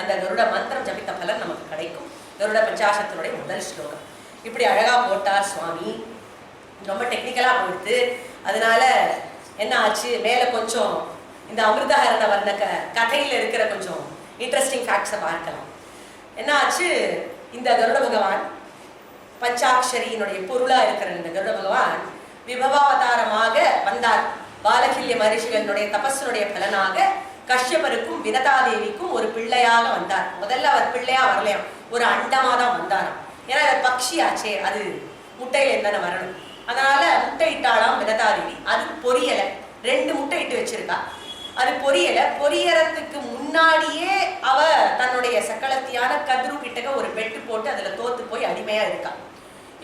அந்த கருட மந்திரம் ஜபித்த பலன் நமக்கு கிடைக்கும். கருட பஞ்சாசத்தினுடைய முதல் ஸ்லோகம். இப்படி அழகா போட்டார் சுவாமி. ரொம்ப டெக்னிக்கலா போயிடுது அதனால என்ன ஆச்சு? மேல கொஞ்சம் இந்த அமிர்தஹரண வர்ண க கதையில இருக்கிற கொஞ்சம் இன்ட்ரெஸ்டிங் ஃபேக்ட்ஸை பார்க்கலாம். என்ன ஆச்சு? இந்த கருட பகவான் பஞ்சாட்சரியினுடைய பொருளா இருக்கிற இந்த கருட பகவான் விபவாவதாரமாக வந்தார். பாலகில்ய மகரிஷிகளினுடைய தபஸினுடைய பலனாக கஷ்யபருக்கும் வினதாதேவிக்கும் ஒரு பிள்ளையாக வந்தார். முதல்ல அவர் பிள்ளையா வரலையாம். ஒரு அண்டமா தான் வந்தாராம். ஏன்னா அவர் பக்ஷி ஆச்சே அது முட்டையில இருந்தானே வரணும். அதனால முட்டை இட்டாளாம் வினதாதேவி அது பொரியலை. ரெண்டு முட்டை இட்டு வச்சிருக்கா. அது பொரியல. பொரியறதுக்கு முன்னாடியே அவ தன்னுடைய சக்களத்தியான கதிரு கிட்டக்க ஒரு பெட்டு போட்டு அதுல தோத்து போய் அடிமையா இருக்கா.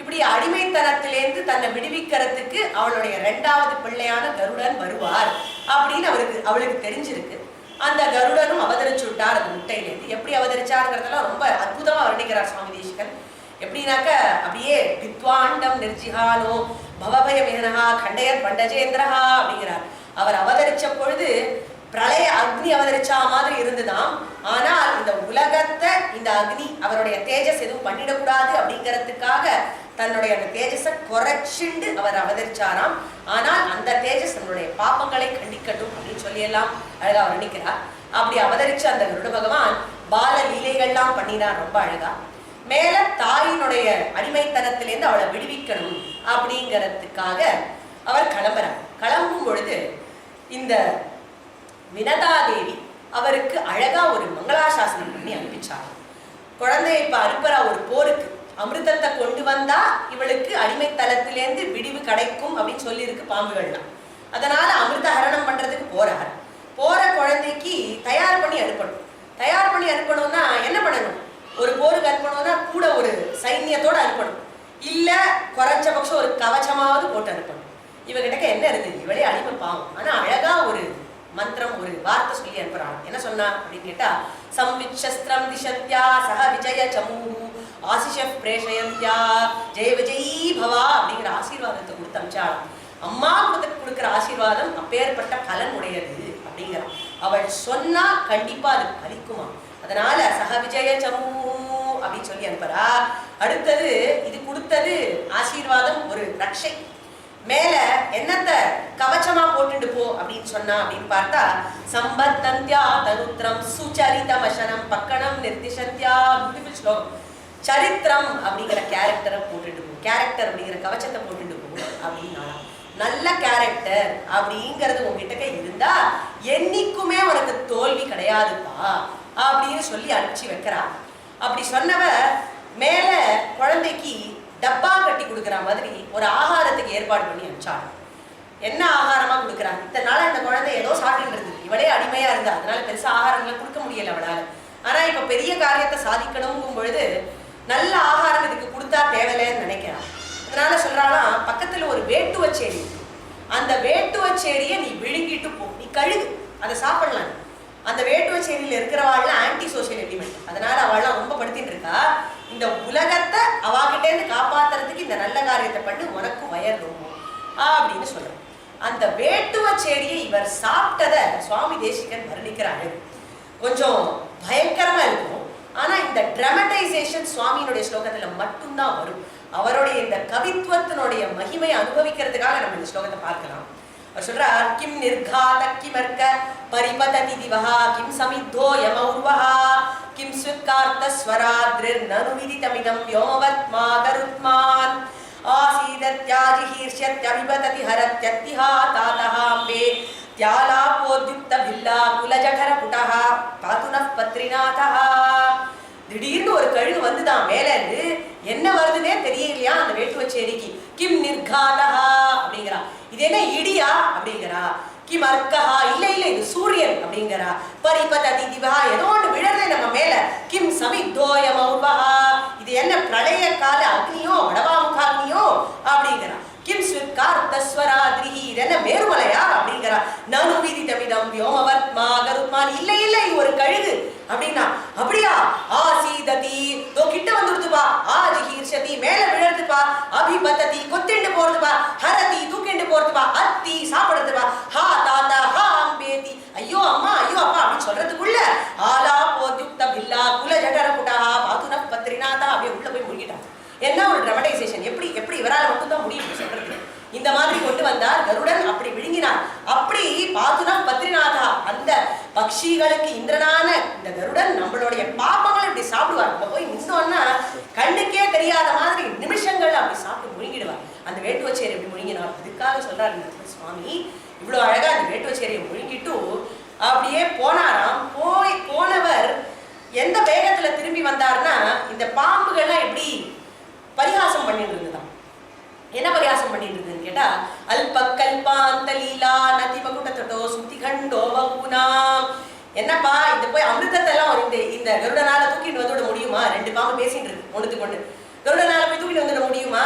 இப்படி அடிமைத்தனத்திலேருந்து தன்னை விடுவிக்கிறதுக்கு அவளுடைய ரெண்டாவது பிள்ளையான கருடன் வருவார் அப்படின்னு அவருக்கு அவளுக்கு தெரிஞ்சிருக்கு. அந்த கருடனும் அவதரிச்சு விட்டார் அந்த முட்டையிலேருந்து எப்படி அவதரிச்சாருங்கிறதெல்லாம் ரொம்ப அற்புதமா வர்ணிக்கிறார் சுவாமி தேசிகன். எப்படின்னாக்க அப்படியே வித்வாண்டம் நிர்ஜிகானோ பவபய மேனகா கண்டையர் பண்டஜேந்திரஹா அப்படிங்கிறார். அவர் அவதரிச்ச பொழுது பிரளய அக்னி அவதரிச்சா மாதிரி இருந்துதாம். ஆனால் இந்த உலகத்தை இந்த அக்னி அவருடைய தேஜஸ் எதுவும் பண்ணிடக்கூடாது அப்படிங்கிறதுக்காக தன்னுடைய அந்த தேஜஸை குறைச்சிண்டு அவர் அவதரிச்சாராம். ஆனால் அந்த தேஜஸ் தன்னுடைய பாப்பங்களை கண்டிக்கட்டும் அப்படின்னு சொல்லி எல்லாம் அழகா வர்ணிக்கிறார். அப்படி அவதரிச்ச அந்த கருட பகவான் பால லீலைகள்லாம் பண்ணினார் ரொம்ப அழகா. மேல தாயினுடைய அடிமைத்தனத்திலேருந்து அவளை விடுவிக்கணும் அப்படிங்கிறதுக்காக அவர் கிளம்புறார். கிளம்பும் பொழுது இந்த வினதாதேவி அவருக்கு அழகா ஒரு மங்களாசாசனம் பண்ணி அனுப்பிச்சார் குழந்தைய இப்ப அனுப்புறா ஒரு போருக்கு. அமிர்தத்தை கொண்டு வந்தா இவளுக்கு அடிமைத்தலத்திலேருந்து விடிவு கிடைக்கும் அப்படின்னு சொல்லியிருக்கு பாம்புகள்லாம். அதனால அமிர்த ஹரணம் பண்றதுக்கு போறார். போற குழந்தைக்கு தயார் பண்ணி அனுப்பணும். தயார் பண்ணி அனுப்பணும்னா என்ன பண்ணணும்? ஒரு போருக்கு அனுப்பணும்னா கூட ஒரு சைன்யத்தோட அனுப்பணும். இல்ல குறைஞ்சபட்சம் ஒரு கவச்சமாவது போட்டு அனுப்பணும். இவகிட்ட என்ன இருக்குது இவளே அடிமை பாவம். ஆனா அழகா ஒரு மந்திரம் ஒரு வார்த்தை சொல்லி அனுப்புறாங்க என்ன சொன்னா அப்படின்னு கேட்டா சம்விச்சஸ்திரம் திசத்யா சக விஜய சமூக ஆசிஷ பிரேஷயந்தியா ஜெய விஜய் பவா அப்படிங்கிற ஆசீர்வாதத்தை கொடுத்து அமிச்சாள் அம்மா கொடுத்து கொடுக்குற ஆசீர்வாதம் அப்பேற்பட்ட பலன் உடையது அப்படிங்கிறான். அவள் சொன்னா கண்டிப்பா அது பலிக்குமா? அதனால சக விஜய சமூ அப்படின்னு சொல்லி அனுப்புறா. அடுத்தது இது கொடுத்தது ஆசீர்வாதம் ஒரு ரக்ஷை. மேல என்னத்த கவச்சமா போட்டுட்டு போ அப்படின்னு சொன்னா அப்படின்னு பார்த்தா சம்பத்தந்தியா தருத்திரம் சுச்சரித வசனம் பக்கணம் நிர்திசந்தியா பியூட்டிஃபுல் ஸ்லோகம். சரித்திரம் அப்படிங்கிற கேரக்டரை போட்டுட்டு போகும் கேரக்டர் அப்படிங்கிற கவச்சத்தை போட்டுட்டு போகும் அப்படின்னா நல்ல கேரக்டர் அப்படிங்கிறது உங்ககிட்ட இருந்தா என்னைக்குமே உனக்கு தோல்வி கிடையாதுப்பா அப்படின்னு சொல்லி அனுப்பிச்சு வைக்கிறா. அப்படி சொன்னவ மேல குழந்தைக்கு டப்பா கட்டி கொடுக்குற மாதிரி ஒரு ஆகாரத்துக்கு ஏற்பாடு பண்ணி அனுப்பிச்சாங்க என்ன ஆகாரமா கொடுக்குறாங்க இத்தனால நாளா இந்த குழந்தை ஏதோ சாப்பிட்டு இருந்தது இவளே அடிமையா இருந்தா. அதனால பெருசா ஆகாரங்களை கொடுக்க முடியல அவளால. ஆனா இப்ப பெரிய காரியத்தை சாதிக்கணுங்கும் பொழுது நல்ல ஆகாரம் இதுக்கு கொடுத்தா தேவையில்லைன்னு நினைக்கிறான் அதனால சொல்றானா பக்கத்துல ஒரு வேட்டுவ சேரி அந்த வேட்டுவச்சேரியை நீ விழுங்கிட்டு போ. நீ கழுகு அதை சாப்பிடலாம். அந்த வேட்டுவச்சேரியில இருக்கிறவாள்லாம் ஆன்டி சோஷியல் எலிமெண்ட் அதனால அவள்லாம் ரொம்ப படுத்திட்டு இருக்கா இந்த உலகத்தை அவாகிட்டே இருந்து காப்பாத்துறதுக்கு இந்த நல்ல காரியத்தை பண்ணி உனக்கு வயர் ரொம்ப. அப்படின்னு சொல்றேன். அந்த வேட்டுவச்சேரியை இவர் சாப்பிட்டதை சுவாமி தேசிகன் வர்ணிக்கிறாரு. கொஞ்சம் பயங்கரமா இருக்கும். ஆனா இந்த டிராமடைசேஷன் சுவாமியினுடைய ஸ்லோகத்துல மட்டும்தான் வரும். அவருடைய இந்த கவித்துவத்தினுடைய மகிமை அனுபவிக்கிறதுக்காக நம்ம இந்த ஸ்லோகத்தை பார்க்கலாம். அவர் சொல்றார் கிம் நிர்காத கிமர்க்க பரிபததி திவஹா கிம் சமித்தோ யமௌர்வஹா கிம் சுக்கார்த்த ஸ்வராத்ரிர் நனு விதிதமிதம் யோமவத் மாகருத்மான் ஆசீதத்யாஜிஹீர்ஷ்யத்யபிபததி ஹரத்யத்திஹா தாதஹாம்பே தியாலாபோத்யுக்த பில்லா குலஜகர புடஹா பாதுனப் பத்ரிநாதஹா திடீர்னு வந்துதான் மேல இருந்து என்ன வருதுன்னே தெரியலையா? அந்த வேட்டுவச்சேரிக்கு கிம் நிர்காதஹா அப்படிங்கிறா. இது என்ன இடியா? அப்படிங்கிறா. கிம் அர்க்கஹா? இல்ல இல்ல இது சூரியன் அப்படிங்கிறா. பரிபததி திவா? ஏதோ ஒன்று விழறதே நம்ம மேல. கிம் சமித்தோயம் ஔபஹா இது என்ன பிரளய கால அக்னியோ வடவாமுகாக்னியோ? அப்படிங்கிறா. கிம் ஸ்வித்கார் தஸ்வராதிரிஹி என்ன மேருமலையா அப்படிங்கிறா நனு வீதி தமிதம் வியோமவத்மா கருத்மான் இல்லை இல்லை ஒரு கழுகு. அப்படின்னா அப்படியா? ஆ சீததி தோ கிட்ட வந்துடுதுப்பா ஆதி ஹீர்ஷதி மேல விழுறதுப்பா அபிபத்ததி கொத்திண்டு போறதுப்பா ஹரதி தூக்கிண்டு போறதுப்பா அத்தி சாப்பிடுறதுப்பா ஹா தாத்தா ஹா அம்பேதி. ஐயோ அம்மா ஐயோ அப்பா அப்படின்னு சொல்றதுக்குள்ள ஆலா போத்யுக்த பில்லா குல ஜடர குடா பாதுன பத்ரிநாதா அப்படியே உள்ள போய் முழுகிட்டான். என்ன ஒரு ட்ரமடைசேஷன் எப்படி எப்படி இவரால் மட்டும்தான் முடியும் சொல்றது? இந்த மாதிரி கொண்டு வந்தார் கருடன் அப்படி விழுங்கினார். அப்படி பாத்துனா பத்ரிநாதா அந்த பக்ஷிகளுக்கு இந்திரனான இந்த கருடன் நம்மளுடைய பாப்பங்களை இப்படி சாப்பிடுவார். நம்ம போய் நின்றோம்னா கண்ணுக்கே தெரியாத மாதிரி நிமிஷங்கள் அப்படி சாப்பிட்டு முழுங்கிடுவார். அந்த வேட்டுவச்சேரி எப்படி முழுங்கினார். அதுக்காக சொல்றாரு இந்த சுவாமி இவ்வளவு அழகா அந்த வேட்டுவச்சேரியை முழுங்கிட்டு அப்படியே போனாராம். போய் போனவர் எந்த வேகத்துல திரும்பி வந்தார்னா இந்த பாம்புகள்லாம் எப்படி பரிகாசம் பண்ணிட்டு இருந்ததுதான் என்ன பரிகாசம் பண்ணிட்டு இருந்ததுன்னு கேட்டா அல்ப கல்பாந்த லீலா நதி மகுடத்தோ சுத்தி கண்டோ பகுனாம் என்னப்பா இந்த போய் அமிர்தத்தெல்லாம் இந்த இந்த கருடனால தூக்கிட்டு வந்துவிட முடியுமா? ரெண்டு பாம்பு பேசிட்டு இருக்கு ஒண்ணுத்து கொண்டு கருடனால போய் தூக்கிட்டு வந்துட முடியுமா?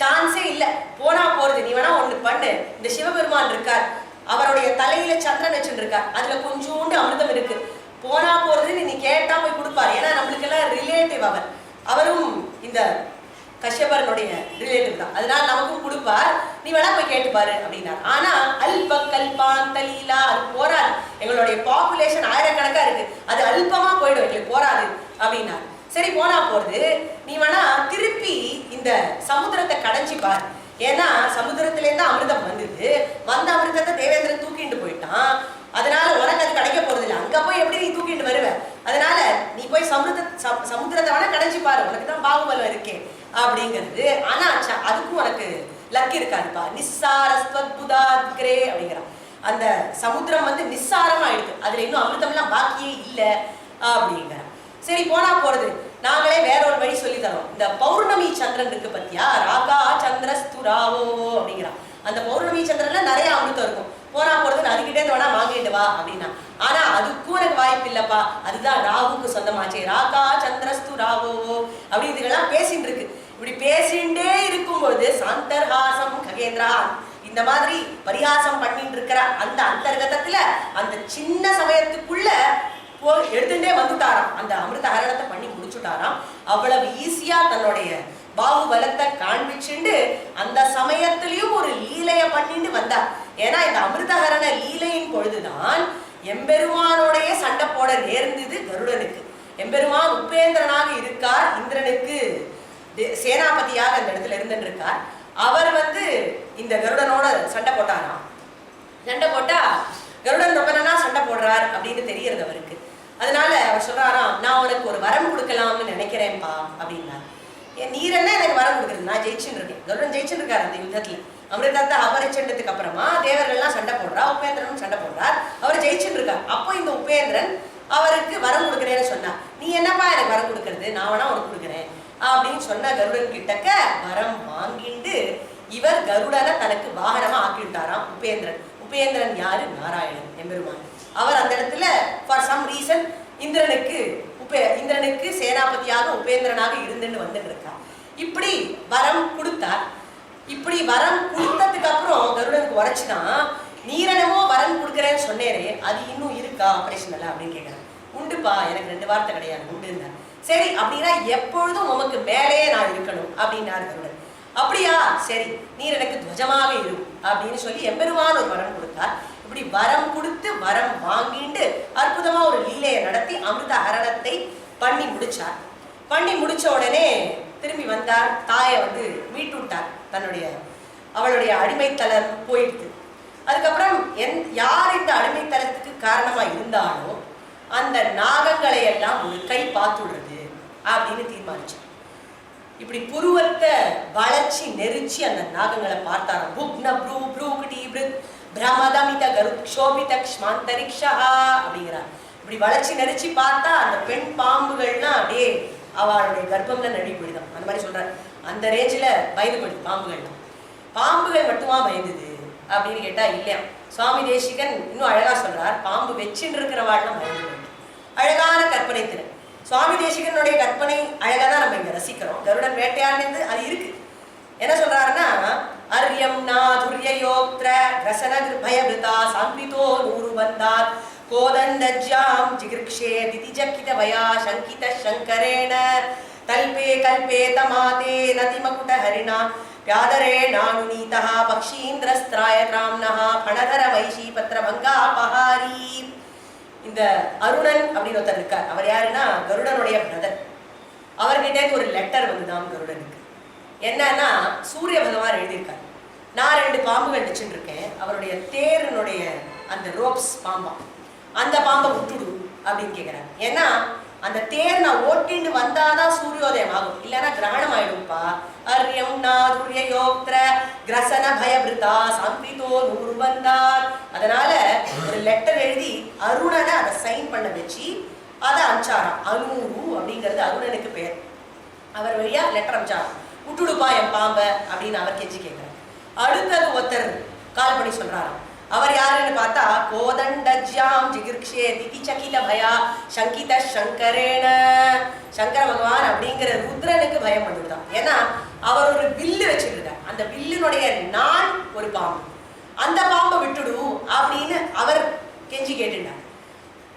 சான்ஸே இல்ல. போனா போறது நீ வேணா ஒண்ணு பண்ணு. இந்த சிவபெருமான் இருக்கார். அவருடைய தலையில சந்திரன் வச்சுட்டு இருக்கார் அதுல கொஞ்சோண்டு அமிர்தம் இருக்கு. போனா போறதுன்னு நீ கேட்டா போய் கொடுப்பாரு. ஏன்னா நம்மளுக்கு எல்லாம் ரிலேட்டிவ் அவர். அவரும் இந்த கஷ்யபரனுடைய ரிலேட்டிவ் தான். அதனால நமக்கும் கொடுப்பார். நீ வேணா போய் கேட்டுப்பாரு அப்படின்னார். ஆனா அல்ப கல்பான் தலீலா அது போராது எங்களுடைய பாப்புலேஷன் ஆயிரக்கணக்கா இருக்கு. அது அல்பமா போயிடும் எங்களுக்கு போராது அப்படின்னார். சரி போனா போறது. நீ வேணா திருப்பி இந்த சமுத்திரத்தை கடைஞ்சி பார். ஏன்னா சமுத்திரத்திலேருந்து அமிர்தம் வந்தது. வந்த அமிர்தத்தை தேவேந்திரன் தூக்கிட்டு போயிட்டான். அதனால உனக்கு அது கிடைக்க போறது இல்லை அங்க போய் எப்படி நீ தூக்கிட்டு வருவ? அதனால நீ போய் சமுத்திர சமுத்திரத்தை வேணா கடைஞ்சி பாரு. உனக்கு தான் பாகுபலம் இருக்கே. அப்படிங்கிறது. ஆனா ச- அதுக்கும் உனக்கு லக் இருக்காதுப்பா. நிஸ்ஸாரஸ்வத்புதாத்கிரே அப்படிங்கிறான் அந்த சமுத்திரம் வந்து நிஸ்ஸாரமாயிடுது அதுல இன்னும் அமிர்தம்லாம் பாக்கியே இல்லை அப்படிங்கிறான் சரி போனா போறது. நாங்களே வேற ஒரு வழி சொல்லி தரோம். இந்த பௌர்ணமி சந்திரன் இருக்கு பத்தியா? ராகா சந்திரஸ்துராவோ அப்படிங்கிறான் அந்த பௌர்ணமி சந்திரன்ல நிறைய அமிர்தம் இருக்கும். போனா போறது அதுக்கிட்டே இருந்து வேணா வாங்கிட்டு வா அப்படின்னா. ஆனா அதுக்கும் எனக்கு வாய்ப்பு இல்லப்பா. அதுதான் ராகுக்கு சொந்தமாச்சே. ராகா சந்திரஸ்து ராகோ அப்படி இதுகெல்லாம் பேசிட்டு இருக்கு. இப்படி பேசிண்டே இருக்கும்போது சாந்தர்ஹாசம் ககேந்திரா. இந்த மாதிரி பரிகாசம் பண்ணிட்டு இருக்கிற அந்த அந்தர்கதத்துல அந்த சின்ன சமயத்துக்குள்ள போய் எடுத்துட்டே வந்துட்டாராம். அந்த அமிர்த ஹரணத்தை பண்ணி முடிச்சுட்டாராம். அவ்வளவு ஈஸியா தன்னுடைய பாகுபலத்தை காண்பிச்சுண்டு அந்த சமயத்திலையும் ஒரு லீலைய பண்ணிட்டு வந்தார். ஏன்னா இந்த அமிர்தஹரண லீலையின் பொழுதுதான் எம்பெருமானோடைய சண்டை போட நேர்ந்தது கருடனுக்கு. எம்பெருமான் உபேந்திரனாக இருக்கார் இந்திரனுக்கு. சேனாபதியாக அந்த இடத்துல இருந்துட்டு இருக்கார் அவர் வந்து இந்த கருடனோட சண்டை போட்டாராம். சண்டை போட்டா கருடன் ரொம்ப நல்லா சண்டை போடுறார் அப்படின்னு தெரியறது அவருக்கு. அதனால அவர் சொல்றாராம் நான் உனக்கு ஒரு வரம் கொடுக்கலாம்னு நினைக்கிறேன்ப்பா அப்படின்னா என் நீர் என்ன எனக்கு வரம் கொடுக்குறது நான் ஜெயிச்சுன்னு இருக்கேன். கருடன் ஜெயிச்சுன்னு இருக்காரு அந்த யுத்தத்துல. அமிர்தத்தை அபரிச்சண்டத்துக்கு அப்புறமா தேவர்கள்லாம் சண்டை போடுறா உபேந்திரனும் சண்டை போடுறார். அவர் ஜெயிச்சுட்டு இருக்கார் அப்போ இந்த உபேந்திரன் அவருக்கு வரம் கொடுக்குறேன்னு சொன்னார். நீ என்னப்பா எனக்கு வரம் கொடுக்கறது? நான் வேணா உனக்கு கொடுக்குறேன். அப்படின்னு சொன்ன கருடன் கிட்டக்க வரம் வாங்கிண்டு இவர் கருடனை தனக்கு வாகனமா ஆக்கி விட்டாராம் உபேந்திரன். உபேந்திரன் யாரு? நாராயணன் எம்பெருமான். அவர் அந்த இடத்துல ஃபார் சம் ரீசன் இந்திரனுக்கு உபே இந்திரனுக்கு சேனாபதியாக உபேந்திரனாக இருந்துன்னு வந்துட்டு இருக்கார் இப்படி வரம் கொடுத்தார். இப்படி வரம் கொடுத்ததுக்கு அப்புறம் கருடனுக்கு உரைச்சுதான் நீரனமோ வரம் கொடுக்குறேன்னு சொன்னேரே அது இன்னும் இருக்கா? ஆபரேஷனல் அப்படின்னு கேட்குறேன் உண்டுப்பா எனக்கு ரெண்டு வார்த்தை கிடையாது. உண்டு இருந்தார் சரி அப்படின்னா எப்பொழுதும் உமக்கு மேலேயே நான் இருக்கணும் அப்படின்னாரு கருடன் அப்படியா? சரி நீர் எனக்கு துவஜமாக இரு அப்படின்னு சொல்லி எம்பெருமான் ஒரு வரம் கொடுத்தார். இப்படி வரம் கொடுத்து வரம் வாங்கிட்டு அற்புதமா ஒரு லீலையை நடத்தி அமிர்த ஹரணத்தை பண்ணி முடிச்சார். பண்ணி முடிச்ச உடனே திரும்பி வந்தார். தாயை வந்து மீட்டு விட்டார் தன்னுடைய அவளுடைய அடிமைத்தலம் போயிடுது. அதுக்கப்புறம் என் யார் இந்த அடிமைத்தலத்துக்கு காரணமா இருந்தாலும் அந்த நாகங்களை எல்லாம் ஒரு கை பார்த்துடுறது அப்படின்னு தீர்மானிச்சார் இப்படி புருவத்தை வளைச்சி நெரிச்சு அந்த நாகங்களை பார்த்தாராம். புக்ன ப்ரூ ப்ரூகுடி பிருத் பிரமதமித கரு ஸ்மாந்தரிக்ஷா அப்படிங்கிறார். இப்படி வளைச்சி நெரிச்சு பார்த்தா அந்த பெண் பாம்புகள்லாம் அப்படியே அவளுடைய கர்ப்பம்ல நழுவி போயிடுதான் அந்த மாதிரி சொல்றாரு. அந்த ரேஞ்சில் பயந்து பாம்புகள். பாம்புகள்லாம் பாம்புகள் மட்டுமா பயந்தது அப்படின்னு கேட்டா இல்லையா சுவாமி தேசிகன் இன்னும் அழகா சொல்றார். பாம்பு வச்சுன்னு இருக்கிறவாள்லாம் பயந்து அழகான கற்பனை திறன் சுவாமி தேசிகனுடைய கற்பனை அழகா தான் நம்ம இங்க ரசிக்கிறோம் கருடன் வேட்டையாடினது அது இருக்கு என்ன சொல்றாருன்னா அர்யம் நாதுர்யோக்திர ரசன பயபிருதா சாம்பிதோ நூறு வந்தாத் கோதண்டஜ்யாம் ஜிகிருக்ஷே திதிஜக்கித வயா சங்கித சங்கரேண தல்பே கல்பே தமாதே நதிமகுட ஹரிணா व्यादरेणानुनीतः पक्षीन्द्रस्त्रायत्राम्नः फणधर வைஷீபத்ரமங்காபஹாரி இந்த அருணன் அப்படின்னு ஒருத்தர் இருக்கார். அவர் யாருன்னா கருடனுடைய பிரதர் அவர்கிட்ட ஒரு லெட்டர் வந்துதான் கருடனுக்கு. என்னன்னா சூரிய பகவான் எழுதியிருக்காரு. நான் ரெண்டு பாம்புகள் வச்சுட்டு இருக்கேன் அவருடைய தேரனுடைய அந்த ரோப்ஸ் பாம்பா. அந்த பாம்பை விட்டுடு அப்படின்னு கேட்குறாரு ஏன்னா அந்த தேர் நான் ஓட்டின்னு வந்தாதான் சூரியோதயம் ஆகும். இல்லைன்னா கிரகணம் ஆயிடும்ப்பா அர்யம் நாதுரிய யோக்திர கிரசன பயபிருதா சம்பிதோ நூறு அதனால ஒரு லெட்டர் எழுதி அருணனை அதை சைன் பண்ண வச்சு அதை அனுப்பிச்சாராம். அனூரு அப்படிங்கிறது அருணனுக்கு பேர் அவர் வழியா லெட்டர் அனுப்பிச்சாராம். விட்டுடுப்பா என் பாம்பை அப்படின்னு அவர் கெஞ்சி கேட்கிறார். அடுத்தது ஒருத்தர் கால் பண்ணி சொல்றாராம். அவர் யாருன்னு பார்த்தா கோதண்டஜ்யாம் ஜிகிர்க்ஷே திதி சகில பயா சங்கித சங்கரேன. சங்கர பகவான் அப்படிங்கிற ருத்ரனுக்கு பயம் வந்துடுதான் ஏன்னா அவர் ஒரு வில்லு வச்சிருக்கார் அந்த வில்லினுடைய நான் ஒரு பாம்பு. அந்த பாம்பை விட்டுடு அப்படின்னு அவர் கெஞ்சி கேட்டுட்டார்.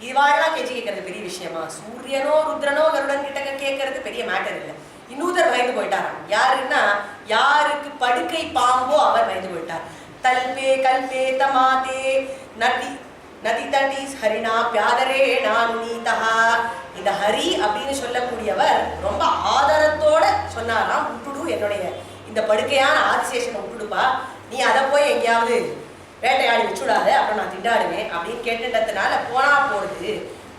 இவாழ்லாம் கெஞ்சி கேட்கறது பெரிய விஷயமா? சூரியனோ ருத்ரனோ கருடன் கிட்ட கேட்கறது பெரிய மேட்டர் இல்லை. இன்னொருத்தர் பயந்து போயிட்டாராம். யாருன்னா யாருக்கு படுக்கை பாம்போ அவர் பயந்து போயிட்டார். தல்பே கல்பே தமாதே நதி நதி தடி ஹரிணா பியாதரே நான் நீதா இந்த ஹரி அப்படின்னு சொல்லக்கூடியவர் ரொம்ப ஆதரத்தோட சொன்னாராம் விட்டுடு என்னுடைய இந்த படுக்கையான ஆதிசேஷனை விட்டுடுப்பா நீ அதை போய் எங்கேயாவது வேட்டையாடி வச்சுடாத அப்புறம் நான் திண்டாடுவேன் அப்படின்னு கேட்டுட்டதுனால போனா போறது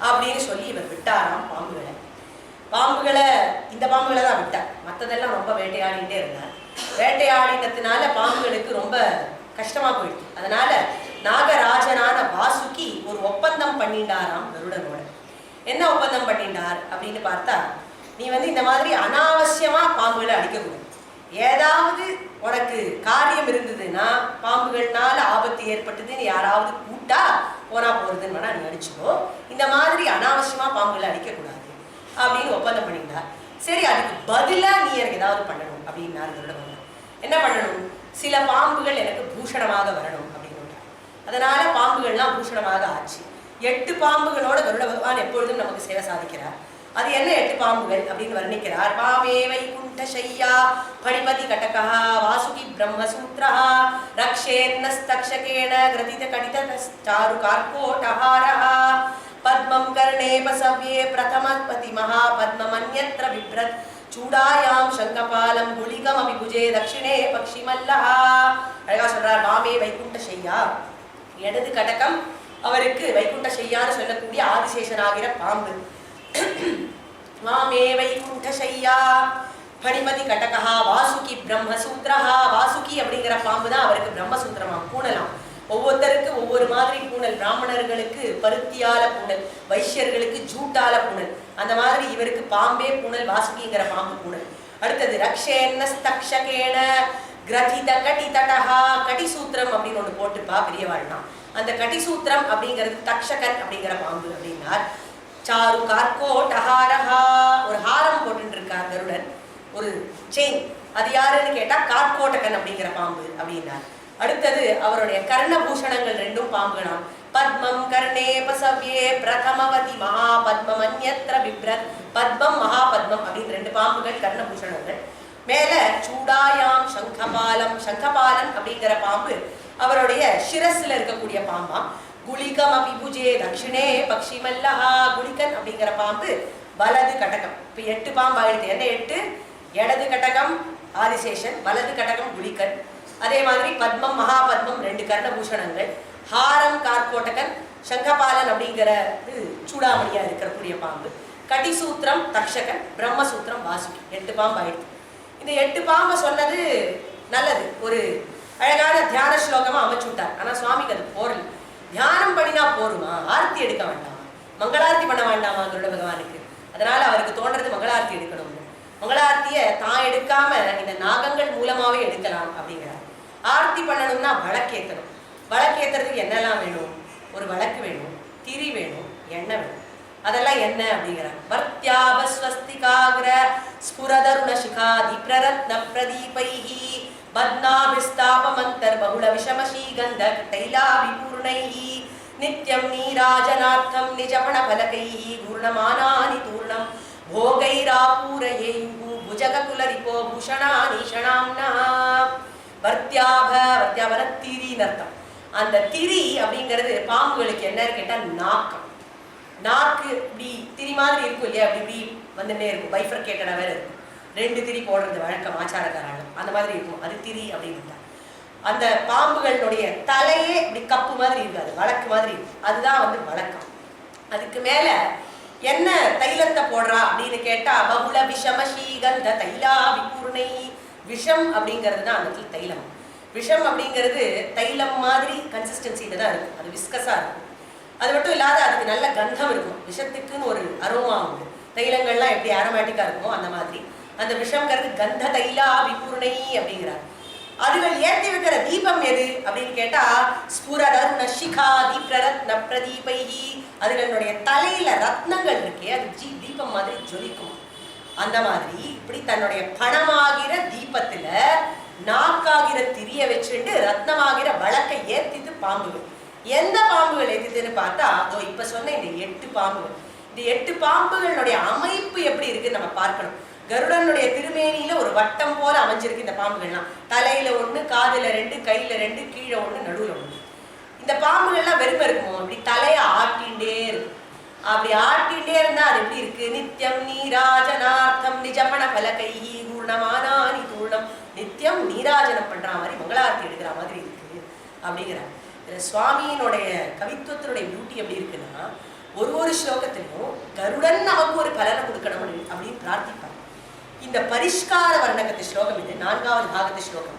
அப்படின்னு சொல்லி இவர் விட்டாராம் பாம்புகளை. பாம்புகளை இந்த பாம்புகளை தான் விட்டார். மற்றதெல்லாம் ரொம்ப வேட்டையாடிட்டே இருந்தார். வேட்டையாடினதுனால பாம்புகளுக்கு ரொம்ப கஷ்டமா போயிடுச்சு. அதனால நாகராஜனான வாசுகி ஒரு ஒப்பந்தம் பண்ணிட்டாராம் கருடனோட. என்ன ஒப்பந்தம் பண்ணிட்டார் அப்படின்னு பார்த்தா நீ வந்து இந்த மாதிரி அனாவசியமா பாம்புகளை அடிக்கக்கூடாது. ஏதாவது உனக்கு காரியம் இருந்ததுன்னா பாம்புகள்னால ஆபத்து ஏற்பட்டதுன்னு யாராவது கூட்டா போனா போறதுன்னு வேணா நீ அடிச்சுக்கோ. இந்த மாதிரி அனாவசியமா பாம்புகளை அடிக்கக்கூடாது அப்படின்னு ஒப்பந்தம் பண்ணிட்டார். சரி அதுக்கு பதிலாக நீ எனக்கு ஏதாவது பண்ணணும் அப்படின்னாரு கருட என்ன பண்ணணும்? சில பாம்புகள் எனக்கு பூஷணமாக வரணும் அப்படின்னு அதனால பாம்புகள்லாம் பூஷணமாக ஆச்சு. எட்டு பாம்புகளோட கருட பகவான் எப்பொழுதும் நமக்கு சேவை சாதிக்கிறார். அது என்ன எட்டு பாம்புகள் அப்படின்னு வர்ணிக்கிறார்? பாமே வைகுண்ட சையா படிபதி கட்டகா வாசுகி பிரம்மசூத்ரா ரக்ஷேன்னஸ்தக்ஷகேன கிரதித கடித சாரு கார்கோட்டஹாரஹா பத்மம் கர்ணே பசவ்யே பிரதமபதி மகா பத்மமன்யத்ர விப்ரத் சூடாயாம் சங்கபாலம் குளிகம் அபிபுஜே தட்சிணே பக்ஷிமல்லஹா அழகா சொல்றார் மாமே வைகுண்ட செய்யா இடது கடகம் அவருக்கு வைகுண்ட செய்யான்னு சொல்லக்கூடிய ஆதிசேஷனாகிற பாம்பு. மாமே வைகுண்ட செய்யா பணிமதி கடகா வாசுகி பிரம்மசூத்ரஹா வாசுகி அப்படிங்கிற பாம்பு தான் அவருக்கு பிரம்மசூத்திரமா பூணலாம் ஒவ்வொருத்தருக்கு ஒவ்வொரு மாதிரி பூணல். பிராமணர்களுக்கு பருத்தியால பூணல் வைஷ்யர்களுக்கு ஜூட்டால பூணல். அந்த மாதிரி இவருக்கு பாம்பே பூணல் வாசுகிங்கிற பாம்பு பூணல். அடுத்தது ரக்ஷேன ஸ்தக்ஷகேன கிரதித கடி தடஹா கடிசூத்திரம் அப்படின்னு ஒன்று போட்டுப்பா பெரியவாள்னா. அந்த கடிசூத்திரம் அப்படிங்கிறது தக்ஷகன் அப்படிங்கிற பாம்பு அப்படின்னார். சாரு கார்கோ டஹாரஹா. ஒரு ஹாரம் போட்டுட்டு இருக்கார் கருடன். ஒரு செயின் அது யாருன்னு கேட்டா கார்கோட்டகன் அப்படிங்கிற பாம்பு அப்படின்னார். அடுத்தது அவருடைய கர்ணபூஷணங்கள் ரெண்டும் பாம்புகளாம் பத்மம் கர்ணே பசவ்யே பிரதமவதி மகா பத்மம் அந்யத்ர விப்ரத் பத்மம் மகா பத்மம் அப்படின்னு ரெண்டு பாம்புகள் கர்ணபூஷணங்கள். மேல சூடாயாம் சங்கபாலம் சங்கபாலன் அப்படிங்கிற பாம்பு அவருடைய சிரஸ்ல இருக்கக்கூடிய பாம்பாம் குளிகம் அபிபுஜே தட்சிணே பக்ஷிமல்லஹா குளிகன் அப்படிங்கிற பாம்பு வலது கடகம் இப்ப எட்டு பாம்பு ஆயிடுது என்ன எட்டு? இடது கடகம் ஆதிசேஷன் வலது கடகம் குளிகன். அதே மாதிரி பத்மம் மகாபத்மம் ரெண்டு கர்ணபூஷணங்கள். ஹாரம் கார்கோட்டகன் சங்கபாலன் அப்படிங்கிற சூடாமணியா இருக்கக்கூடிய பாம்பு. கடிசூத்திரம் தக்ஷகன் பிரம்மசூத்திரம் வாசுகி. எட்டு பாம்பு ஆயிடுச்சு. இந்த எட்டு பாம்பை சொன்னது நல்லது. ஒரு அழகான தியான ஸ்லோகமா அமைச்சு விட்டார். ஆனா சுவாமிக்கு அது போரல் தியானம் பண்ணினா போருமா ஆர்த்தி எடுக்க வேண்டாமா? மங்களார்த்தி பண்ண வேண்டாமா கருட பகவானுக்கு? அதனால அவருக்கு தோன்றது மங்களார்த்தி எடுக்கணும் மங்களார்த்திய தான் எடுக்காம இந்த நாகங்கள் மூலமாவே எடுக்கலாம் அப்படிங்கிறார். ஆர்த்தி பண்ணணும்னா வழக்கேற்றணும் வழக்கேற்றுறதுக்கு என்னெல்லாம் வேணும்? ஒரு வழக்கு வேணும் திரி வேணும் எண்ணெய் வேணும். அதெல்லாம் என்ன அப்படிங்கிறாங்க வர்த்தியாப ஸ்வஸ்திகாகிர ஸ்புரதருண சிகாதி பிரரத்ன பிரதீபைஹி பத்னாபிஸ்தாபமந்தர் பகுல விஷமசீகந்த தைலாபிபூர்ணைஹி நித்யம் நீராஜனார்த்தம் நிஜபண பலகைஹி பூர்ணமானானி தூர்ணம் भोगैरापूरयेयुः भुजगकुलरिपो भूषणानि षणाम्नः வர்த்தியாப வர்த்தியாபன திரின்னு அர்த்தம். அந்த திரி அப்படிங்கிறது பாம்புகளுக்கு என்னன்னு கேட்டால் நாக்கம் நாக்கு. இப்படி திரி மாதிரி இருக்கும் இல்லையா? அப்படி இப்படி வந்துட்டே இருக்கும். பைஃபர்கேட்டடாக வேறு இருக்கும். ரெண்டு திரி போடுறது வழக்கம் ஆச்சாரக்காரர்கள். அந்த மாதிரி இருக்கும். அது திரி அப்படின்னு அந்த பாம்புகளுடைய தலையே இப்படி கப்பு மாதிரி இருக்காது. வழக்கு மாதிரி இருக்கும். அதுதான் வந்து வழக்கம். அதுக்கு மேலே என்ன தைலத்தை போடுறா அப்படின்னு கேட்டால் பகுல விஷம ஸ்ரீகந்த தைலா விபூர்ணை விஷம் அப்படிங்கிறது தான் அந்த இடத்துல தைலம். விஷம் அப்படிங்கிறது தைலம் மாதிரி கன்சிஸ்டன்சியில தான் இருக்கும். அது விஸ்கஸாக இருக்கும். அது மட்டும் இல்லாத அதுக்கு நல்ல கந்தம் இருக்கும். விஷத்துக்குன்னு ஒரு அரோமா உண்டு. தைலங்கள்லாம் எப்படி அரோமேட்டிக்காக இருக்குமோ அந்த மாதிரி. அந்த விஷம்ங்கிறது கந்த தைலா விபூர்ணை அப்படிங்கிறார். அதுகள் ஏற்றி வைக்கிற தீபம் எது அப்படின்னு கேட்டா ஸ்புரதருண நஷிகா தீப்ரரத் நப்ரதீபைகி அதுகளுடைய தலையில ரத்னங்கள் இருக்கே அது ஜி தீபம் மாதிரி ஜொலிக்கும். அந்த மாதிரி இப்படி தன்னுடைய பணமாகிற தீபத்துல நாக்காகிற திரிய வச்சுட்டு ரத்னமாகிற வழக்கை ஏத்திட்டு பாம்புகள். எந்த பாம்புகள் ஏத்திதுன்னு பார்த்தா அதோ இப்ப சொன்ன இந்த எட்டு பாம்புகள். இந்த எட்டு பாம்புகளுடைய அமைப்பு எப்படி இருக்குன்னு நம்ம பார்க்கணும். கருடனுடைய திருமேனியில ஒரு வட்டம் போல அமைஞ்சிருக்கு இந்த பாம்புகள்லாம். தலையில ஒண்ணு காதுல ரெண்டு கையில ரெண்டு கீழே ஒண்ணு நடுவுல ஒண்ணு. இந்த பாம்புகள்லாம் வெறுமை இருக்குமோ? அப்படி தலையை ஆட்டிண்டே இருக்கும். அப்படி ஆட்டிகிட்டே இருந்தா அது எப்படி இருக்கு? நித்தியம் நீராஜனார்த்தம் நிஜமண பலகை பூர்ணமானானி பூர்ணம். நித்தியம் நீராஜனம் பண்ற மாதிரி மங்களாரத்தி எடுக்கிற மாதிரி இருக்கு அப்படிங்கிறாங்க சுவாமியினுடைய கவித்துவத்தினுடைய பியூட்டி எப்படி இருக்குன்னா ஒரு ஒரு ஸ்லோகத்திலையும் கருடன் நமக்கு ஒரு பலனை கொடுக்கணும் அப்படின்னு பிரார்த்திப்பாங்க. இந்த பரிஷ்கார வர்ணகத்து ஸ்லோகம் இது நான்காவது பாகத்து ஸ்லோகம்.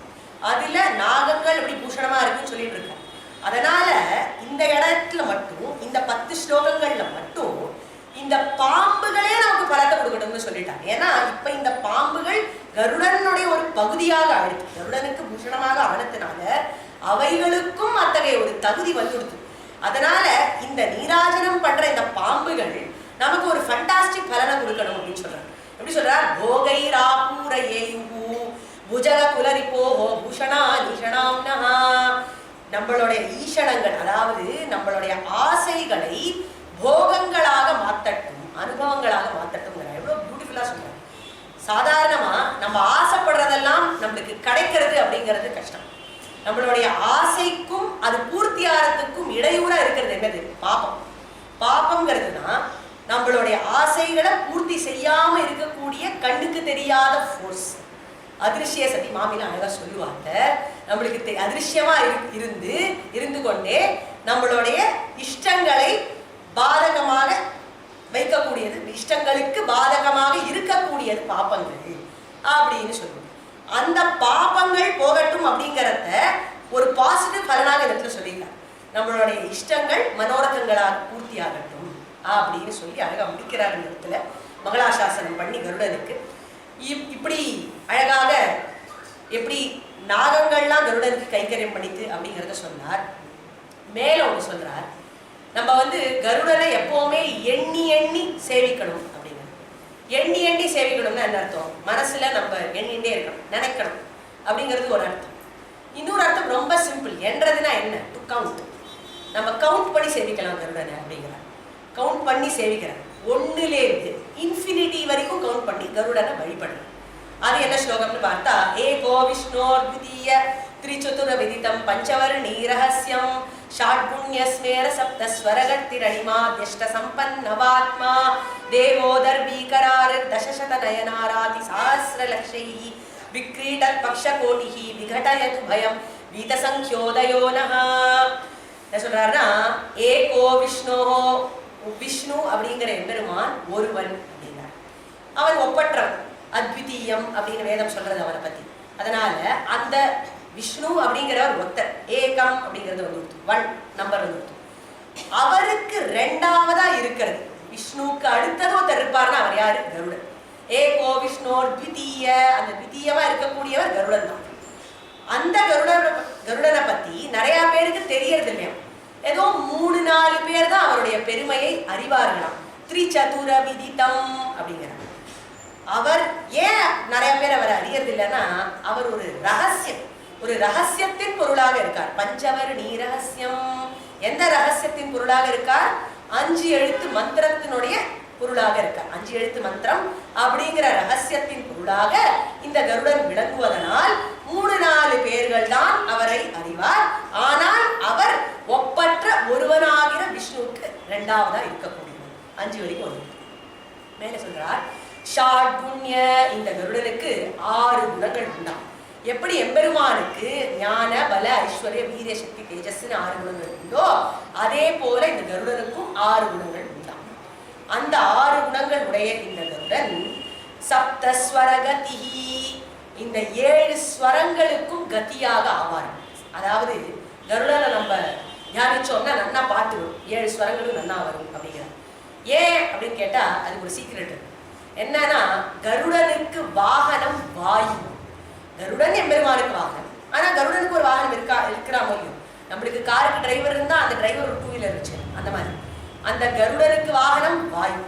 அதுல நாகங்கள் எப்படி பூஷணமா இருக்குன்னு சொல்லிட்டு இருக்கோம். அதனால இந்த இடத்துல மட்டும் இந்த பத்து ஸ்லோகங்கள்ல மட்டும் இந்த பாம்புகளே நமக்கு பலத்தை கொடுக்கணும்னு சொல்லிட்டாங்க. ஏன்னா இப்ப இந்த பாம்புகள் கருடனுடைய ஒரு பகுதியாக ஆயிடுச்சு. கருடனுக்கு பூஷணமாக ஆனத்தினால அவைகளுக்கும் அத்தகைய ஒரு தகுதி வந்துடுது அதனால இந்த நீராஜனம் பண்ற இந்த பாம்புகள் நமக்கு ஒரு ஃபண்டாஸ்டிக் பலனை கொடுக்கணும் அப்படின்னு சொல்றாங்க. எப்படி சொல்றார் போகை ராபூர ஏயுகு புஜக குலரிப்போஹோ பூஷணா நிஷணாம்னஹா நம்மளுடைய ஈஷணங்கள் அதாவது நம்மளுடைய ஆசைகளை போகங்களாக மாத்தட்டும் அனுபவங்களாக மாத்தட்டும் எவ்வளோ பியூட்டிஃபுல்லாக சொல்றாங்க சாதாரணமாக நம்ம ஆசைப்படுறதெல்லாம் நம்மளுக்கு கிடைக்கிறது அப்படிங்கிறது கஷ்டம். நம்மளுடைய ஆசைக்கும் அது பூர்த்தி ஆகிறதுக்கும் இருக்கிறது என்னது? பாப்பம் பாப்பங்கிறதுனா நம்மளுடைய ஆசைகளை பூர்த்தி செய்யாமல் இருக்கக்கூடிய கண்ணுக்கு தெரியாத ஃபோர்ஸ் அதிருஷ்ய சதி மாமிலாம் அழகா சொல்லுவாங்க. நம்மளுக்கு தெ- இரு- இருந்து இருந்து கொண்டே நம்மளுடைய இஷ்டங்களை பாதகமாக வைக்கக்கூடியது இஷ்டங்களுக்கு பாதகமாக இருக்கக்கூடியது பாப்பங்கள் அப்படின்னு சொல்லுவோம். அந்த பாப்பங்கள் போகட்டும் அப்படிங்கிறத ஒரு பாசிட்டிவ் பலனாக இடத்துல சொல்லிக்கலாம் நம்மளுடைய இஷ்டங்கள் மனோரகங்களாக பூர்த்தியாகட்டும் அப்படின்னு சொல்லி அழகா முடிக்கிறார் இந்த இடத்துல மங்களாசாசனம் பண்ணி கருடனுக்கு. இப்படி அழகாக எப்படி நாகங்கள்லாம் கருடனுக்கு கைக்கரியம் பண்ணித்து அப்படிங்கிறத சொன்னார். மேலே ஒன்று சொல்கிறார் நம்ம வந்து கருடனை எப்போவுமே எண்ணி எண்ணி சேவிக்கணும் அப்படிங்கிறது எண்ணி எண்ணி சேவிக்கணும்னா என்ன அர்த்தம்? மனசில் நம்ம எண்ணிகிட்டே இருக்கணும் நினைக்கணும் அப்படிங்கிறது ஒரு அர்த்தம். இன்னொரு அர்த்தம் ரொம்ப சிம்பிள் என்றதுனா என்ன? டு கவுண்ட் நம்ம கவுண்ட் பண்ணி சேவிக்கலாம் கருடனை அப்படிங்கிறார். கவுண்ட் பண்ணி சேவிக்கிறார். ஒன்னுலேருந்து இன்ஃபினிட்டி வரைக்கும் கவுண்ட் பண்ணி கருடனை வழிபடுறார் அது என்ன ஸ்லோகம்னு பார்த்தா ஏகோ விஷ்ணோர் த்விதீய திரிச்சுதுர விதிதம் பஞ்சவர்ணீ ரகசியம் ஷாட்குண்யஸ்மேர சப்த ஸ்வரகத்திரணிமா தியஷ்ட சம்பன்னவாத்மா தேவோதர்பீகரார் தசசத நயனாராதி சஹஸ்ர லக்ஷைः விக்ரீடத் பக்ஷகோட்டிः விகடயது பயம் வீதசங்கியோதயோ நः என்ன சொல்றாருன்னா ஏகோ விஷ்ணோ விஷ்ணு அப்படிங்கிற எம்பெருமான் ஒருவன் அப்படின்னார். அவன் ஒப்பற்றவன் அத்விதீயம் அப்படின்னு வேதம் சொல்றது அவனை பத்தி. அதனால அந்த விஷ்ணு அப்படிங்கிறவர் ஒத்தர் ஏகம் அப்படிங்கிறது வந்து ஒன் நம்பர் வந்து அவருக்கு ரெண்டாவதா இருக்கிறது. விஷ்ணுவுக்கு அடுத்தது ஒருத்தர் இருப்பார்னா அவர் யாரு? கருடன். ஏகோ விஷ்ணு த்விதீய அந்த த்விதீயமா இருக்கக்கூடியவர் கருடன் தான். அந்த கருடனை கருடனை பத்தி நிறைய பேருக்கு தெரியறது இல்லையா ஏதோ மூணு நாள் பெருமையை அறிவார்களாம். திரிச்சதுர விதித்தம் அப்படிங்கிறார் அவர் ஏன் நிறைய பேர் அவர் அறியறது இல்லைன்னா அவர் ஒரு ரகசியம். ஒரு ரகசியத்தின் பொருளாக இருக்கார். பஞ்சவர் நீ ரகசியம். எந்த ரகசியத்தின் பொருளாக இருக்கார்? அஞ்சு எழுத்து மந்திரத்தினுடைய பொருளாக இருக்கார். அஞ்சு எழுத்து மந்திரம் அப்படிங்கிற ரகசியத்தின் பொருளாக இந்த கருடன் விளங்குவதனால் மூணு நாலு பேர்கள் தான் அவரை அறிவார். ஆனால் அவர் ஒப்பற்ற ஒருவனாகிற விஷ்ணுவுக்கு இரண்டாவதா இருக்கக்கூடியவர். அஞ்சு வரைக்கும் ஒன்று. மேல சொல்றார் ஷாட்குண்ய இந்த கருடனுக்கு ஆறு குணங்கள் உண்டாம் எப்படி எம்பெருமானுக்கு ஞான பல ஐஸ்வர்ய வீரிய சக்தி தேஜஸ்னு ஆறு குணங்கள் உண்டோ அதே போல இந்த கருடனுக்கும் ஆறு குணங்கள் உண்டாம் அந்த ஆறு குணங்கள் உடைய இந்த கருடன் சப்தஸ்வரகதிஹி இந்த ஏழு ஸ்வரங்களுக்கும் கத்தியாக ஆவார் அதாவது கருடால நம்ம தியானிச்சோம்னா நன்னா பார்த்துடும் ஏழு ஸ்வரங்களும் நன்னா வரும் அப்படிங்கிறார் ஏன் அப்படின்னு கேட்டா அதுக்கு ஒரு சீக்ரெட் என்னன்னா கருடனுக்கு வாகனம் வாயு. கருடன் எம்பெருமானுக்கு வாகனம். ஆனா கருடனுக்கு ஒரு வாகனம் இருக்கா இருக்கிற மாதிரியும் நம்மளுக்கு காருக்கு டிரைவர் இருந்தா அந்த டிரைவர் ஒரு டூ வீலர் வச்சு அந்த மாதிரி. அந்த கருடனுக்கு வாகனம் வாயு.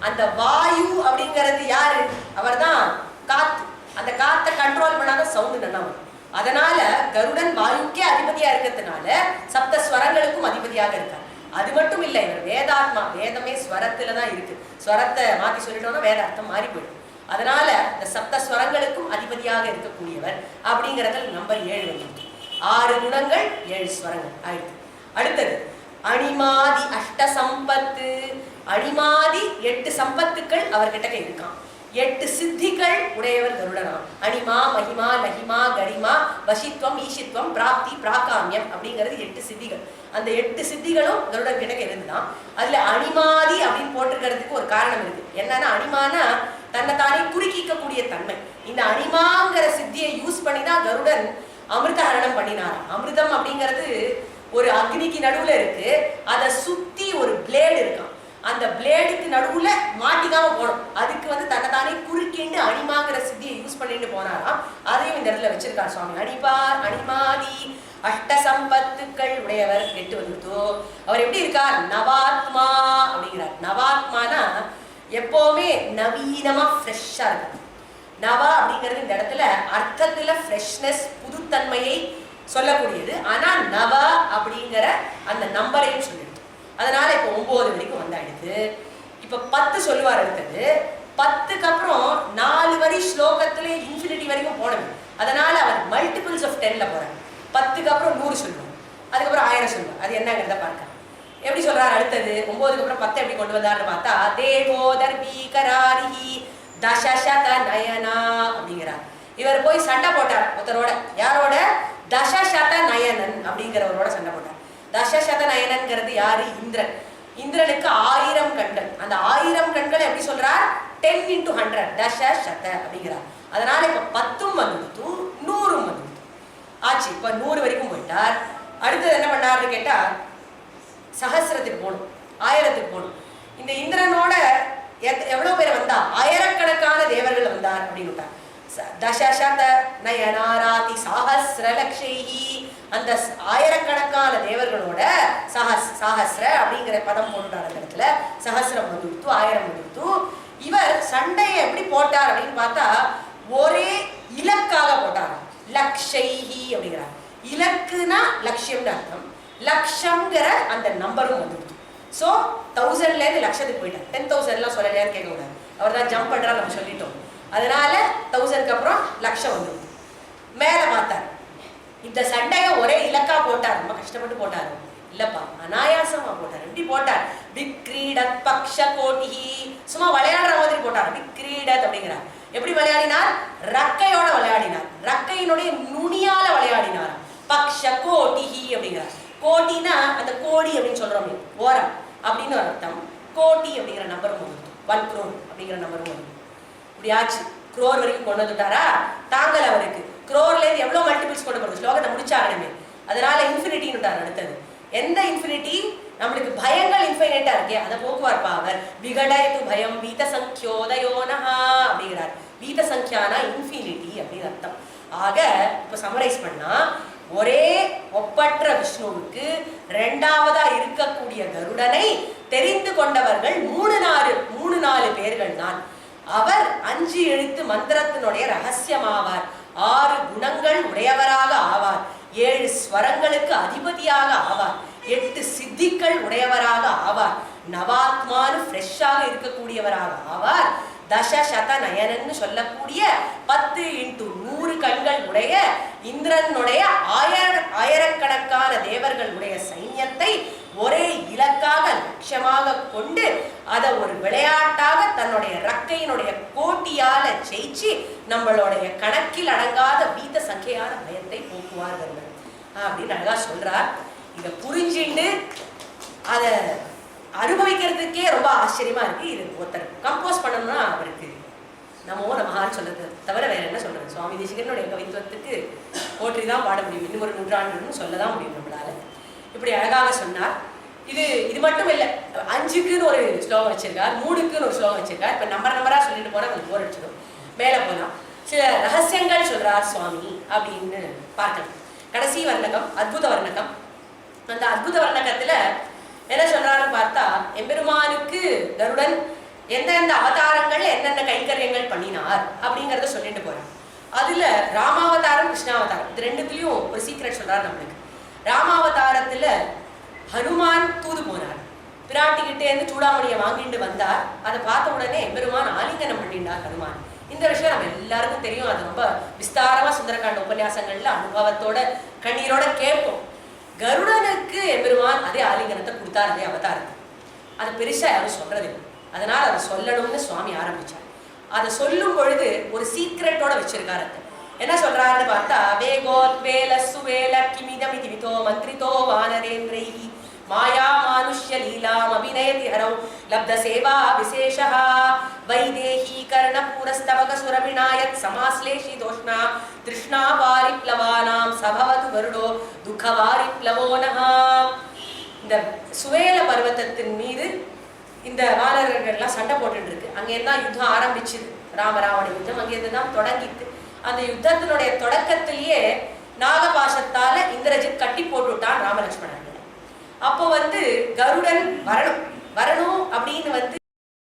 அந்த வாயு அப்படிங்கிறது யாரு? அவர்தான் காத்து. அந்த காத்த கண்ட்ரோல் பண்ணாத சவுண்டு நல்லா வரும். அதனால கருடன் வாயுக்கே அதிபதியா இருக்கிறதுனால சப்த ஸ்வரங்களுக்கும் அதிபதியாக இருக்கார். அது மட்டும் இல்லை இவர் வேதாத்மா வேதமே ஸ்வரத்துல தான் இருக்கு. ஸ்வரத்தை மாத்தி சொல்லிட்டோம்னா வேத அர்த்தம் மாறி போயிடும். அதனால இந்த சப்த ஸ்வரங்களுக்கும் அதிபதியாக இருக்கக்கூடியவர் அப்படிங்கறதுல நம்பர் ஏழு வந்து ஆறு குணங்கள் ஏழு ஸ்வரங்கள். ஆயிடுது. அடுத்தது அணிமாதி அஷ்ட சம்பத்து. அணிமாதி எட்டு சம்பத்துக்கள் அவர்கிட்ட இருக்கான் எட்டு சித்திகள் உடையவர் கருடனாம். அனிமா மகிமா லஹிமா கரிமா வசித்வம் ஈஷித்வம் பிராப்தி பிராகாமியம் அப்படிங்கிறது எட்டு சித்திகள். அந்த எட்டு சித்திகளும் கருடன் கிட்ட இருந்துதான். அதுல அனிமாதி அப்படின்னு போட்டிருக்கிறதுக்கு ஒரு காரணம் இருக்கு. என்னன்னா அனிமானா தன்னை தானே குறுக்கிக்கக்கூடிய தன்மை. இந்த அனிமாங்கிற சித்தியை யூஸ் பண்ணி தான் கருடன் அமிர்தஹரணம் பண்ணினாராம். அமிர்தம் அப்படிங்கிறது ஒரு அக்னிக்கு நடுவுல இருக்கு. அதை சுத்தி ஒரு பிளேடு இருக்கான் அந்த பிளேடுக்கு நடுவுல மாட்டிக்காம போகணும். அதுக்கு வந்து தன்னை தானே குறுக்கிண்டு அனிமாங்கிற சித்தியை யூஸ் பண்ணிட்டு போனாராம். அதையும் இந்த இடத்துல வச்சிருக்கார் சுவாமி. அடிபார் அனிமாதி அஷ்ட சம்பத்துக்கள் உடையவர் எட்டு வந்துட்டோ. அவர் எப்படி இருக்கார்? நவாத்மா அப்படிங்கிறார். நவாத்மானா எப்பவுமே நவீனமா ஃப்ரெஷ்ஷா இருக்கும் நவா அப்படிங்கிறது இந்த இடத்துல அர்த்தத்துல ஃப்ரெஷ்னஸ் புதுத்தன்மையை சொல்லக்கூடியது. ஆனா நவ அப்படிங்கிற அந்த நம்பரையும் சொல்லு அதனால இப்போ ஒன்பது வரைக்கும் வந்தாயிடுது இப்போ பத்து சொல்லுவார் அடுத்தது. பத்துக்கு அப்புறம் நாலு வரி ஸ்லோகத்திலே இன்ஃபினிட்டி வரைக்கும் போனது. அதனால அவர் மல்டிபிள்ஸ் ஆஃப் டென்ல போறாங்க பத்துக்கு அப்புறம் நூறு சொல்லுவோம் அதுக்கப்புறம் ஆயிரம் சொல்லுவோம் அது என்னங்கிறத பார்க்கலாம். எப்படி சொல்றாரு அடுத்தது? ஒன்பதுக்கு அப்புறம் பத்து எப்படி கொண்டு வந்தாருன்னு பார்த்தா தேவோதர் பீகராரிஹி தசசத நயனா அப்படிங்கிறார். இவர் போய் சண்டை போட்டார் ஒருத்தரோட. யாரோட? தசசத நயனன் அப்படிங்கிறவரோட சண்டை போட்டார். தசசத நயனங்கிறது யாரு? இந்திரன். இந்திரனுக்கு ஆயிரம் கண்கள். அந்த ஆயிரம் கண்கள் எப்படி சொல்றார்? டென் இன்டு ஹண்ட்ரட் தச சத அப்படிங்கிறார். அதனால இப்ப பத்தும் வந்துடுத்து நூறும் வந்துடுத்து ஆச்சு இப்ப நூறு வரைக்கும் போயிட்டார். அடுத்தது என்ன பண்ணாருன்னு கேட்டா சகசிரத்துக்கு போகணும். ஆயிரத்துக்கு போகணும். இந்த இந்திரனோட எத்- எவ்வளவு பேர் வந்தா? ஆயிரக்கணக்கான தேவர்கள் வந்தார் அப்படின்னு விட்டார். ச- தசசத நயனாராதி சாஹஸ்ர லக்ஷைஹி அந்த ஆயிரக்கணக்கான தேவர்களோட சஹஸ் சாஹஸ்ர அப்படிங்கிற பதம் போட்டுட்டார் அந்த இடத்துல. சஹஸ்ரம் வந்துடுத்து ஆயிரம் வந்துடுத்து இவர் சண்டையை எப்படி போட்டார் அப்படின்னு பார்த்தா ஒரே இலக்காக போட்டார். லக்ஷைஹி அப்படிங்கிறார். இலக்குனா லட்சியம்னு அர்த்தம். லக்ஷங்கிற அந்த நம்பரும் வந்துடுது. ஸோ தௌசண்ட்லேருந்து லட்சத்துக்கு போயிட்டார். டென் தௌசண்ட்லாம் சொல்லலையான்னு கேட்கக்கூடாது. அவர் தான் ஜம்ப் பண்ணுறா நம்ம சொல்லிட்டோம். அதனால தௌசண்ட்க்கு அப்புறம் லட்சம் வந்துடுது மேலே பார்த்தார். இந்த சண்டையை ஒரே இலக்கா போட்டார். ரொம்ப கஷ்டப்பட்டு போட்டார். இல்லப்பா அனாயாசமா போட்டார். எப்படி போட்டார். விக்ரீடத் பக்ஷ கோட்டிஹி. சும்மா விளையாடுற மாதிரி போட்டார். விக்ரீடத் அப்படிங்கிறார். எப்படி விளையாடினார்? ரக்கையோட விளையாடினார். ரக்கையினுடைய நுனியால விளையாடினார். பக்ஷ கோட்டிஹி அப்படிங்கிறார். கோட்டினா அந்த கோடி அப்படின்னு சொல்றோம் ஓரம் அப்படின்னு ஒரு அர்த்தம். கோட்டி அப்படிங்கிற நம்பரும் வந்துடும் ஒன் அப்படிங்கிற நம்பரும் ஒன்று இப்படி குரோர் வரைக்கும் கொண்டு வந்துட்டாரா? தாங்கல அவருக்கு. குரோர்லேருந்து எவ்வளோ எவ்வளவு மல்டிபிள்ஸ் கொண்டு போகிறது ஸ்லோகத்தை முடிச்சாகணுமே. அதனால இன்ஃபினிட்டின்னு அடுத்தது. எந்த இன்ஃபினிட்டி நம்மளுக்கு பயங்கள் இன்ஃபைனைட்டா இருக்கே. அதை போக்குவார்ப்பா அவர். விகடயத்து பயம் வீத சங்கியோதயோனஹா அப்படிங்கிறார். வீத சங்கியானா இன்ஃபினிட்டி அப்படின்னு அர்த்தம். ஆக இப்ப சமரைஸ் பண்ணா ஒரே ஒப்பற்ற விஷ்ணுவுக்கு ரெண்டாவதா இருக்கக்கூடிய கருடனை தெரிந்து கொண்டவர்கள் மூணு நாலு மூணு நாலு பேர்கள் தான். அவர் அஞ்சு எழுத்து மந்திரத்தினுடைய ரகசியமாவார். ஆறு குணங்கள் உடையவராக ஆவார். ஏழு ஸ்வரங்களுக்கு அதிபதியாக ஆவார். எட்டு சித்திகள் உடையவராக ஆவார். நவாத்மானு ஃப்ரெஷ்ஷாக இருக்கக்கூடியவராக ஆவார். தசசத நயனன்னு சொல்லக்கூடிய பத்து இன்ட்டு நூறு கண்கள் உடைய இந்திரனுடைய ஆயிர ஆயிரக்கணக்கான தேவர்களுடைய சைன்யத்தை ஒரே இலக்காக லட்சியமாக கொண்டு அதை ஒரு விளையாட்டாக தன்னுடைய ரக்கையினுடைய கோட்டியால ஜெயிச்சு நம்மளுடைய கணக்கில் அடங்காத வீத சங்கையான பயத்தை போக்குவார்கள். அப்படின்னு அழகா சொல்றார். இதை புரிஞ்சுண்டு அதை அனுபவிக்கிறதுக்கே ரொம்ப ஆச்சரியமா இருக்கு. இது ஒருத்தர் கம்போஸ் பண்ணணும்னா அவருக்கு நமோ நமஹான்னு சொல்றது தவிர வேற என்ன சொல்றது? சுவாமி தேசிகனுடைய கவித்துவத்துக்கு போற்றி தான் பாட முடியும். இன்னும் ஒரு நூற்றாண்டுன்னு சொல்ல தான் முடியும் நம்மளால. இப்படி அழகாக சொன்னார். இது இது மட்டும் இல்லை அஞ்சுக்குன்னு ஒரு ஸ்லோகம் வச்சிருக்கார் மூணுக்குன்னு ஒரு ஸ்லோகம் வச்சிருக்கார். இப்போ நம்பர் நம்பராக சொல்லிட்டு போனால் கொஞ்சம் போர் அடிச்சிடும். மேலே போகலாம் சில ரகசியங்கள் சொல்கிறார் சுவாமி அப்படின்னு பார்க்கலாம். கடைசி வர்ணகம் அற்புத வர்ணகம். அந்த அற்புத வர்ணகத்தில் என்ன சொல்கிறாருன்னு பார்த்தா எம்பெருமானுக்கு கருடன் எந்தெந்த அவதாரங்கள் என்னென்ன கைங்கரியங்கள் பண்ணினார் அப்படிங்கிறத சொல்லிட்டு போகிறார் அதில் ராமாவதாரம் கிருஷ்ணாவதாரம் இது ரெண்டுத்துலேயும் ஒரு சீக்ரெட் சொல்கிறார் நம்மளுக்கு. ராமாவதாரத்துல ஹனுமான் தூது போனார். பிராட்டிக்கிட்டே இருந்து சூடாமணியை வாங்கிட்டு வந்தார். அதை பார்த்த உடனே எம்பெருமான் ஆலிங்கனம் பண்ணிட்டார் ஹனுமான். இந்த விஷயம் நம்ம எல்லாருக்கும் தெரியும். அது ரொம்ப விஸ்தாரமா சுந்தரகாண்ட உபன்யாசங்கள்ல அனுபவத்தோட கண்ணீரோட கேட்போம். கருடனுக்கு எம்பெருமான் அதே ஆலிங்கனத்தை கொடுத்தார் அதே அவதாரத்தை. அது பெருசா யாரும் சொல்றதில்லை. அதனால அதை சொல்லணும்னு சுவாமி ஆரம்பிச்சார். அதை சொல்லும் பொழுது ஒரு சீக்ரெட்டோட வச்சிருக்காரு அதை என்ன சொல்றாருன்னு பார்த்தா வேகோத்வேல சுவேல கிமிதமிதி விதோ மந்திரிதோ வானரேந்திரைஹி மாயா மானுஷ்ய லீலாம் அபிநயதி ஹரௌ லப்த சேவா விசேஷா வைதேஹி கர்ண பூரஸ்தவக சுரபிணாயத் சமாஸ்லேஷி தோஷ்ணா திருஷ்ணா வாரிப்ளவானாம் சபவது வருடோ துக்கவாரிப்ளவோ நஹா இந்த சுவேல பர்வத்தத்தின் மீது இந்த வானரர்கள்லாம் சண்டை போட்டுட்டு இருக்கு. அங்கேருந்து தான் யுத்தம் ஆரம்பிச்சுது. ராமராவண யுத்தம் அங்கேருந்து தான் தொடங்கிட்டு அந்த யுத்தத்தினுடைய தொடக்கத்திலேயே நாகபாசத்தால இந்திரஜித் கட்டி போட்டுவிட்டான் ராமலட்சுமணன். அப்போ வந்து கருடன் வரணும். வரணும் அப்படின்னு வந்து